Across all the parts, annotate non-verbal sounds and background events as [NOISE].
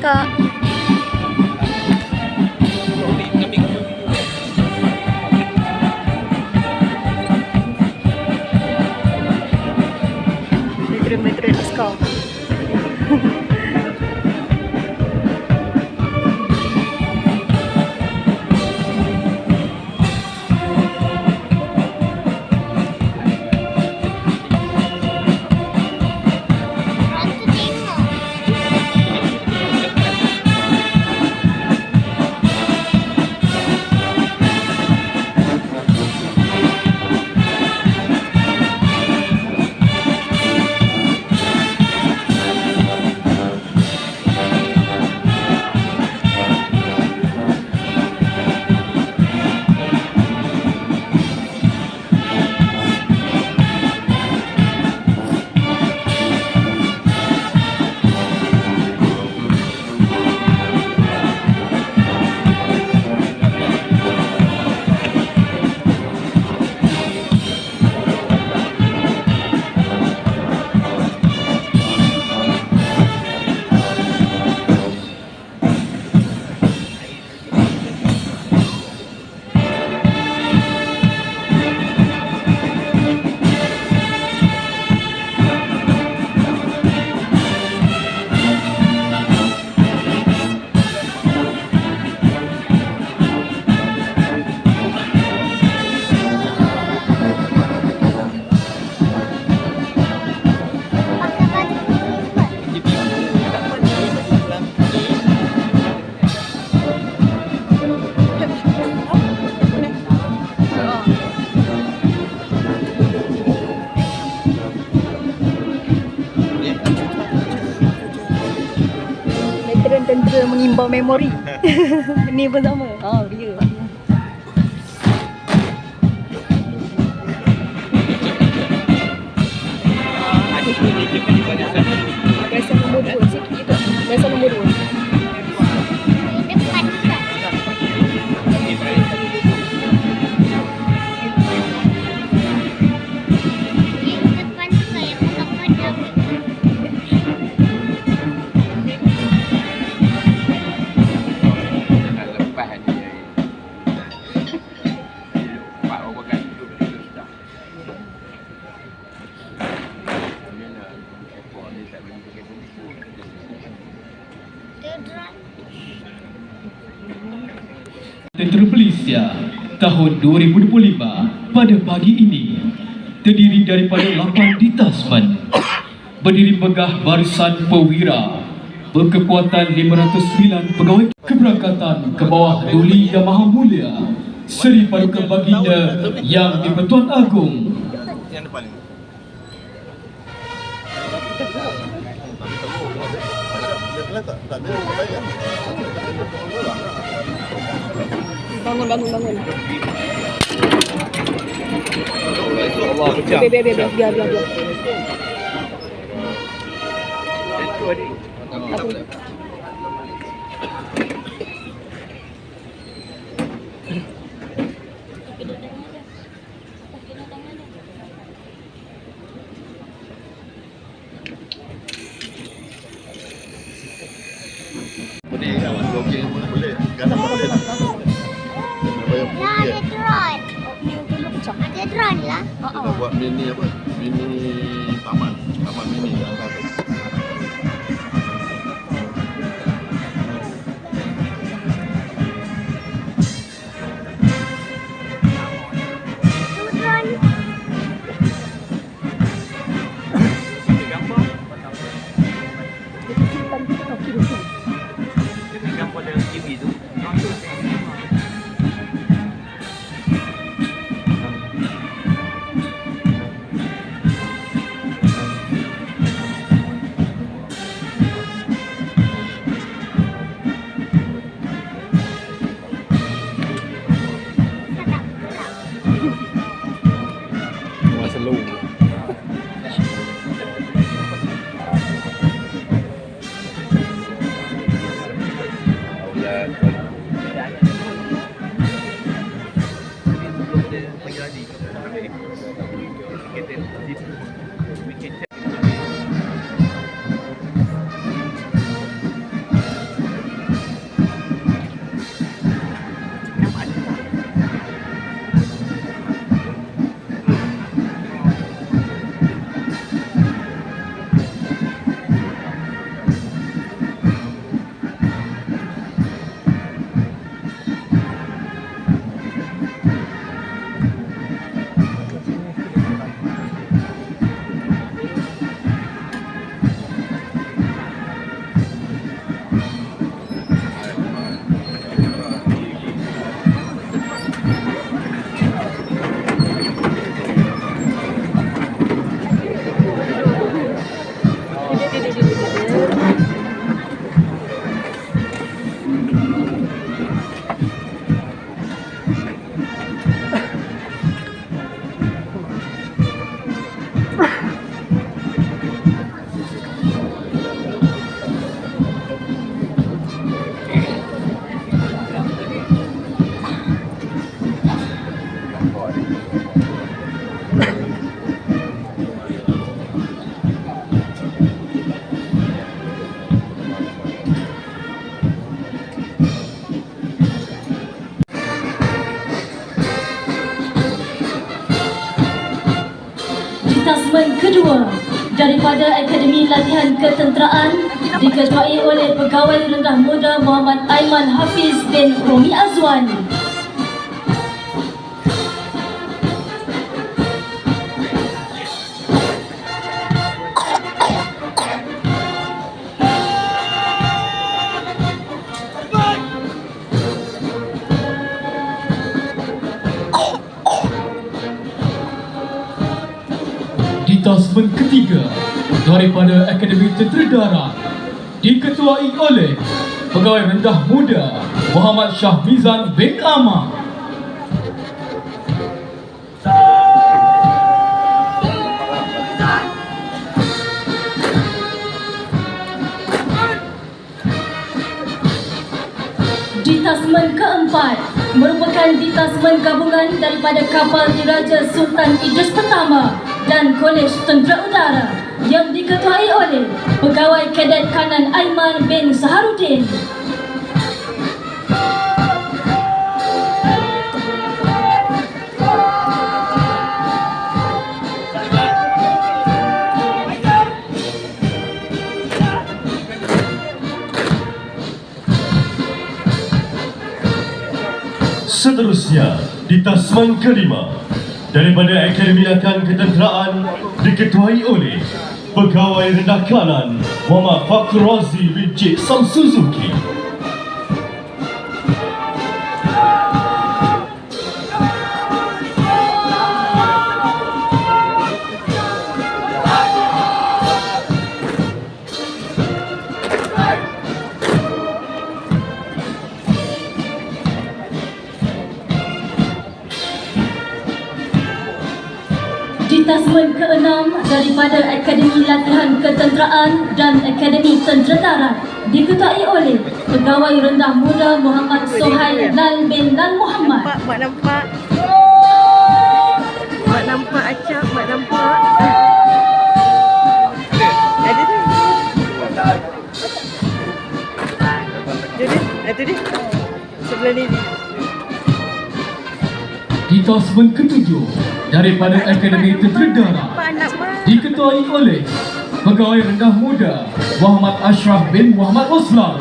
个. Mengimbau memori. Ni pun sama. Ha, dia. Ada sini tekan di Malaysia tahun 2025 pada pagi ini terdiri daripada 8 detasmen berdiri megah barisan perwira berkekuatan 509 pegawai keberangkatan ke bawah Duli Yang Maha Mulia Seri Paduka Baginda Yang di-Pertuan? Dia baik kan? Bangun, bangun, bangun. Allah Biar, biar, biar. Apa? Ini yang. Detasmen kedua daripada Akademi Latihan Ketenteraan diketuai oleh Pegawai Rendah Muda Muhammad Aiman Hafiz bin Romi Azwan. Detasmen ketiga daripada Akademi Tentera Darat diketuai oleh Pegawai Rendah Muda Muhammad Syahmizan bin Ahmad. Detasmen keempat merupakan detasmen gabungan daripada kapal Diraja Sultan Idris Pertama dan Kolej Tentera Udara yang diketuai oleh Pegawai Kadet Kanan Aiman bin Saharudin. Seterusnya, di tasman kelima daripada Akademi Latihan Ketenteraan diketuai oleh Pegawai Rendah Kanan Muhammad Fakhr Razi bin Cik Sam Detasmen keenam daripada Akademi Latihan Ketenteraan dan Akademi Tentera Darat diketuai oleh Pegawai Rendah Muda Muhammad Sohail Lal bin Lal Muhammad. Nampak, mak nampak. Mak nampak acak, mak nampak. Ada tu. Dia, ada dia. Sebelah ni. Detasmen ketujuh daripada Akademi Tentera diketuai oleh Pegawai Rendah Muda Muhammad Ashraf bin Muhammad Oslan.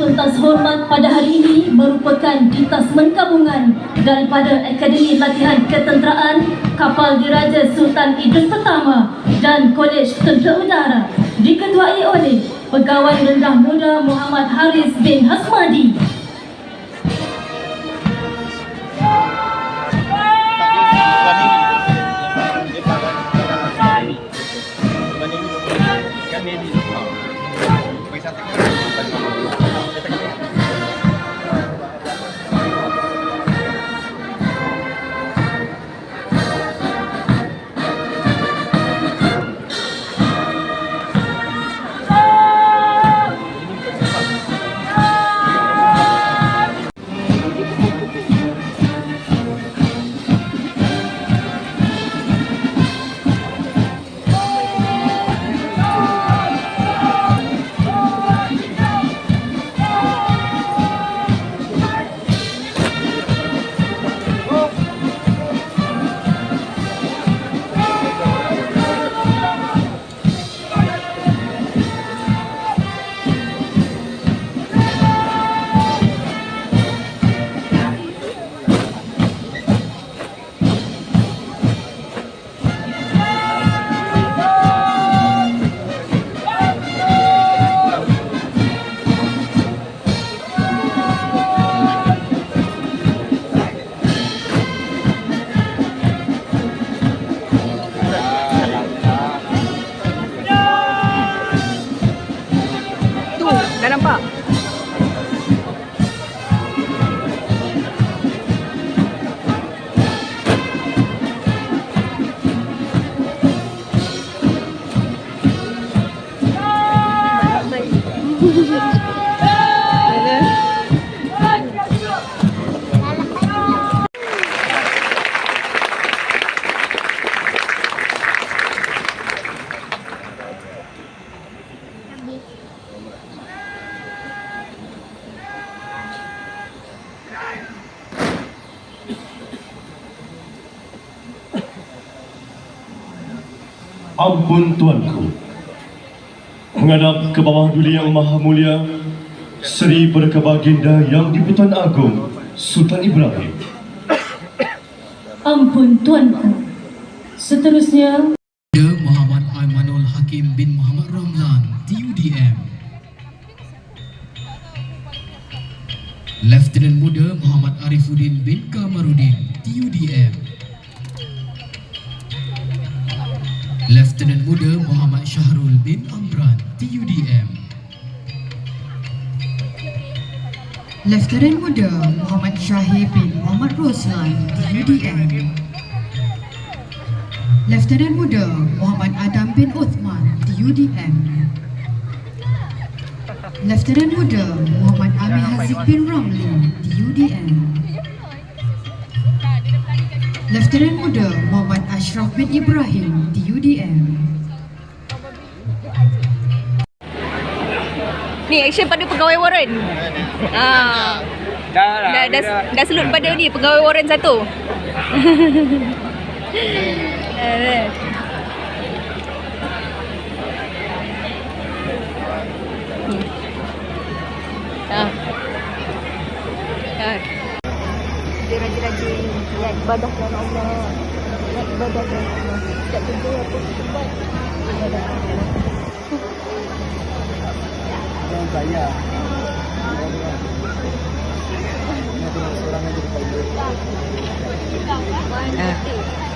Pentas hormat pada hari ini merupakan detasmen gabungan daripada Akademi Latihan Ketenteraan Kapal Diraja Sultan Idris Pertama dan Kolej Tentera Udara diketuai oleh Pegawai Rendah Muda Muhammad Haris bin Hasmadi. Tu, dah nampak. Ampun tuanku. Menghadap ke bawah duli yang maha mulia, Seri Berka Baginda Yang di-Pertuan Agong Sultan Ibrahim. Ampun tuanku. Seterusnya Ya Muhammad Aimanul Hakim bin Muhammad Ramlan, TUDM. Lieutenant Muda Muhammad Arifuddin bin Kamarudin, TUDM. Lieutenant Muda Muhammad Syahrul bin Amran, TUDM. Lieutenant Muda Muhammad Syahir bin Muhammad Roslan, DUDM. Lieutenant Muda Muhammad Adam bin Uthman, DUDM. Lieutenant Muda Muhammad Amir Haziq bin Ramli, DUDM. Lieutenant Muda Muhammad Ashraf bin Ibrahim, DUDM. Ni action pada pegawai Warren. Ah. Dah lah. Dah, dah, dah selut pada ni pegawai Warren satu. [LAUGHS] Ah. Ah. Dia rajin-rajin Lihat ibadah dan Allah Lihat ibadah dan Allah Tak kerja apa kita buat Ibadah dan Allah saya. Ini tu seorang aja depan dia. Ah.